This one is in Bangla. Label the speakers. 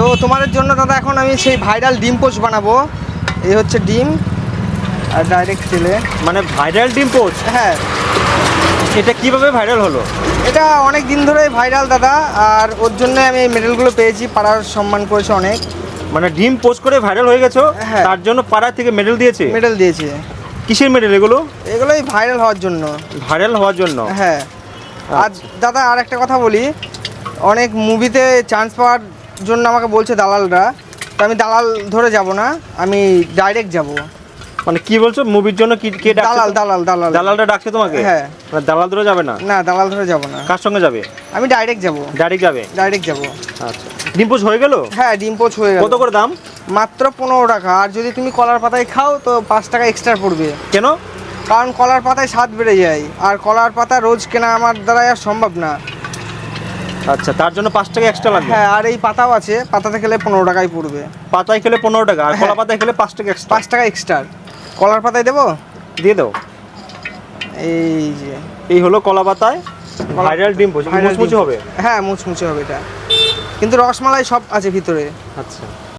Speaker 1: তো তোমাদের জন্য দাদা এখন আমি সেই ভাইরাল ডিম পোস্ট বানাবো। এই হচ্ছে ডিম। আর ডাইরেক্ট তেলে।
Speaker 2: মানে ভাইরাল ডিম পোচ
Speaker 1: হ্যাঁ।
Speaker 2: এটা কীভাবে ভাইরাল হলো?
Speaker 1: এটা অনেক দিন ধরেই ভাইরাল দাদা আর ওর জন্য আমি এই মেডেলগুলো পেয়েছি পাড়ার সম্মান করেছে অনেক।
Speaker 2: মানে ডিম পোস্ট করে ভাইরাল হয়ে গেছো
Speaker 1: হ্যাঁ।
Speaker 2: তার জন্য পাড়া থেকে মেডেল দিয়েছে?
Speaker 1: মেডেল দিয়েছে।
Speaker 2: কিসের মেডেল এগুলো?
Speaker 1: এগুলোই ভাইরাল হওয়ার জন্য।
Speaker 2: ভাইরাল হওয়ার জন্য?
Speaker 1: হ্যাঁ। আর দাদা আর একটা কথা বলি। অনেক মুভিতে চান্স পাওয়ার জন্য আমাকে বলছে দালালরা তো আমি দালাল ধরে যাব না আমি ডাইরেক্ট যাব।
Speaker 2: মানে কি বলছো? মুভির জন্য কি কে ডাকছে
Speaker 1: দালাল দালাল দালাল।
Speaker 2: দালালটা ডাকছে তোমাকে?
Speaker 1: হ্যাঁ।
Speaker 2: মানে দালাল ধরে যাবে না?
Speaker 1: না দালাল ধরে যাব না।
Speaker 2: কার সঙ্গে যাবে?
Speaker 1: আমি ডাইরেক্ট যাব।
Speaker 2: ডাইরেক্ট যাবে?
Speaker 1: ডাইরেক্ট যাব।
Speaker 2: আচ্ছা। ডিম পোচ হয়ে গেল?
Speaker 1: হ্যাঁ ডিম পোচ হয়ে গেল।
Speaker 2: কত করে দাম?
Speaker 1: মাত্র পনেরো টাকা। আর যদি তুমি কলার পাতায় খাও তো পাঁচ টাকা এক্সট্রা পড়বে।
Speaker 2: কেন?
Speaker 1: কারণ কলার পাতায় স্বাদ বেড়ে যায়। আর কলার পাতা রোজ কেনা আমার দ্বারা আর সম্ভব না।
Speaker 2: আচ্ছা তার জন্য পাঁচ টাকা এক্সট্রা লাগবে?
Speaker 1: হ্যাঁ আর এই পাতাও আছে পাতাতে খেলে পনেরো টাকাই পড়বে।
Speaker 2: পাতায় খেলে পনেরো টাকা আর কলা
Speaker 1: হ্যাঁ।
Speaker 2: পাতায় খেলে পাঁচ টাকা এক্সট্রা
Speaker 1: পাঁচ টাকা এক্সট্রা কলার পাতায় দেবো?
Speaker 2: দিয়ে দাও।
Speaker 1: এই যে।
Speaker 2: এই হলো কলা পাতায়। ভাইরাল ডিম মুচমুচে হবে?
Speaker 1: হ্যাঁ মুচমুচে হবে এটা। কিন্তু রসমালাই সব আছে ভিতরে।
Speaker 2: আচ্ছা।